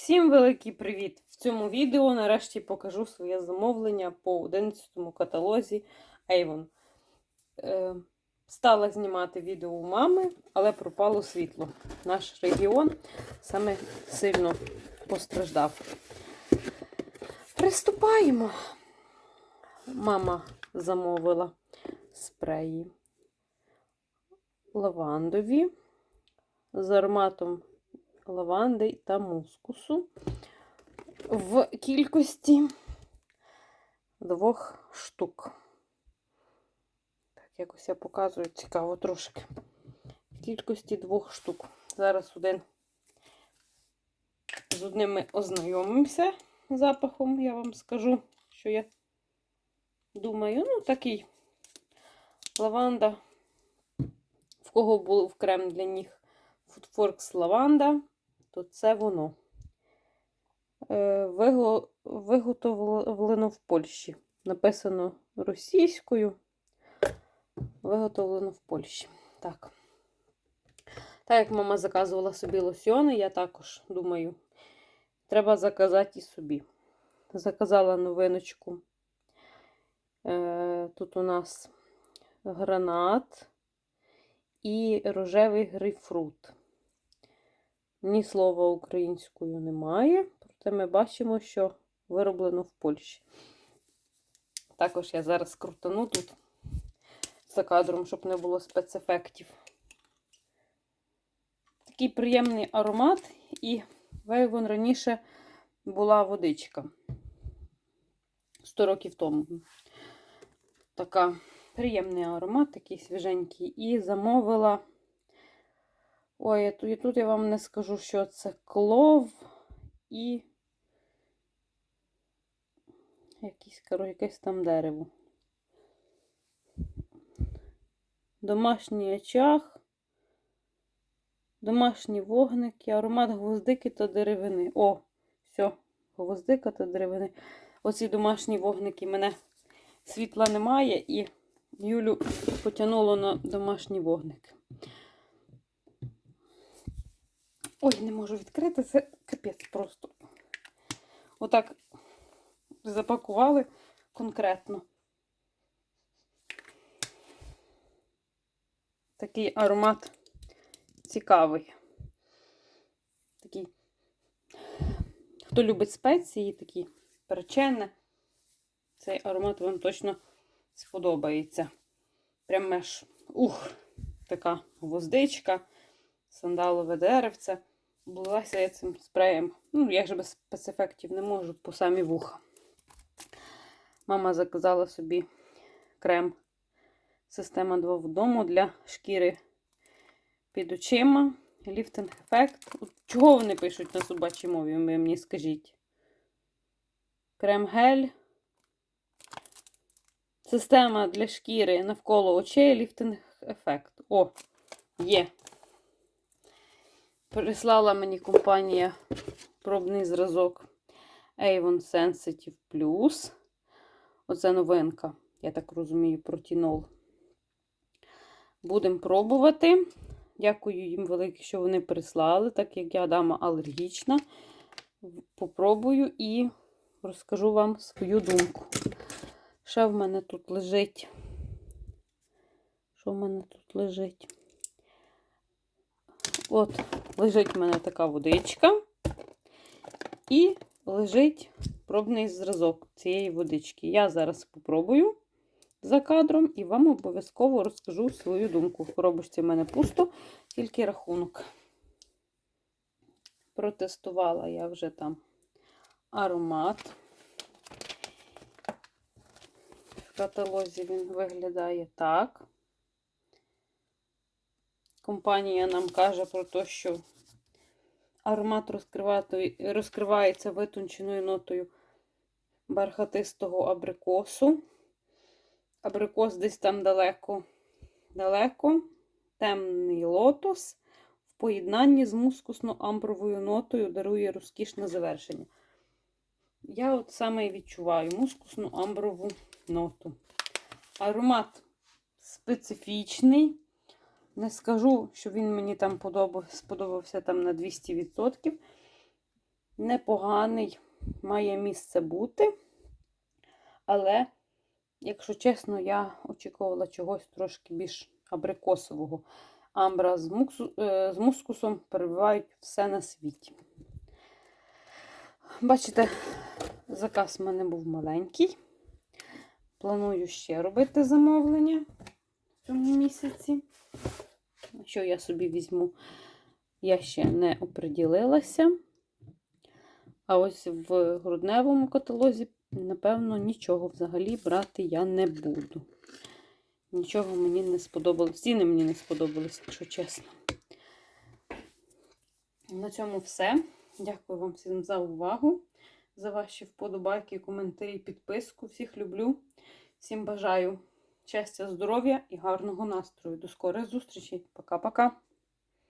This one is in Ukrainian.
Всім великий привіт! В цьому відео нарешті покажу своє замовлення по 11 каталозі Avon. Е, стала знімати відео у мами, але пропало світло. Наш регіон саме сильно постраждав. Приступаємо. Мама замовила спреї лавандові з ароматом лаванди та мускусу в кількості двох штук. Так, якось я показую цікаво трошки. В кількості двох штук. Зараз один з одним ми ознайомимося запахом, я вам скажу, що я думаю. Ну, такий лаванда, в кого був крем для ніг Foodforks лаванда то це воно. Е, Виготовлено в Польщі. Написано російською. Виготовлено в Польщі. Так. Так як мама заказувала собі лосьони, я також думаю, треба заказати і собі. Заказала новиночку. Е, Тут у нас гранат і рожевий грейпфрут. Ні слова українською немає, проте ми бачимо, що вироблено в Польщі. Також я зараз крутану тут за кадром, щоб не було спецефектів. Такий приємний аромат, і вон раніше була водичка 100 років тому. Така приємний аромат, такий свіженький. І замовила. Ой, і тут, я вам не скажу, що це клов і якийсь, коротше, якесь там дерево. Домашній очаг, домашні вогники, аромат гвоздики та деревини. О, все, гвоздика та деревини. Оці домашні вогники мене світла немає, і Юлю потягнуло на домашні вогники. Ой, не можу відкрити, це капець просто. Отак запакували конкретно. Такий аромат цікавий. Такий, хто любить спеції, такі перечене, цей аромат вам точно сподобається. Прям меж, ух, така гвоздичка, сандалове деревце облилася я цим спреєм. Ну, я ж без спецефектів не можу по самі вуха. Мама заказала собі крем система 2 в дому для шкіри під очима. Ліфтинг ефект. Чого вони пишуть на собачій мові, ви мені скажіть? Крем-гель. Система для шкіри навколо очей, ліфтинг ефект. О, є. Прислала мені компанія пробний зразок Avon Sensitive Plus. Оце новинка, я так розумію, протінол. Будемо пробувати. Дякую їм велике, що вони прислали, так як я дама алергічна. Попробую і розкажу вам свою думку. Ще в мене тут лежить. Що в мене тут лежить? От, лежить в мене така водичка. І лежить пробний зразок цієї водички. Я зараз спробую за кадром і вам обов'язково розкажу свою думку. В коробочці в мене пусто, тільки рахунок. Протестувала я вже там аромат. В каталозі він виглядає так. Компанія нам каже про те, що аромат розкривається витонченою нотою бархатистого абрикосу. Абрикос десь там далеко, далеко, темний лотос в поєднанні з мускусно-амбровою нотою дарує розкішне завершення. Я от саме і відчуваю мускусну амброву ноту. Аромат специфічний. Не скажу, що він мені там подобався, сподобався там на 200%. непоганий має місце бути. Але, якщо чесно, я очікувала чогось трошки більш абрикосового. Амбра з, муксу, е, з мускусом перебивають все на світі. Бачите, заказ в мене був маленький. Планую ще робити замовлення в цьому місяці. Що я собі візьму, я ще не оприділилася. А ось в грудневому каталозі, напевно, нічого взагалі брати я не буду. Нічого мені не сподобалось. Ціни мені не сподобались, якщо чесно. На цьому все. Дякую вам всім за увагу, за ваші вподобайки, коментарі, підписку. Всіх люблю. Всім бажаю щастя, здоров'я і гарного настрою. До скорих зустрічей. Пока-пока.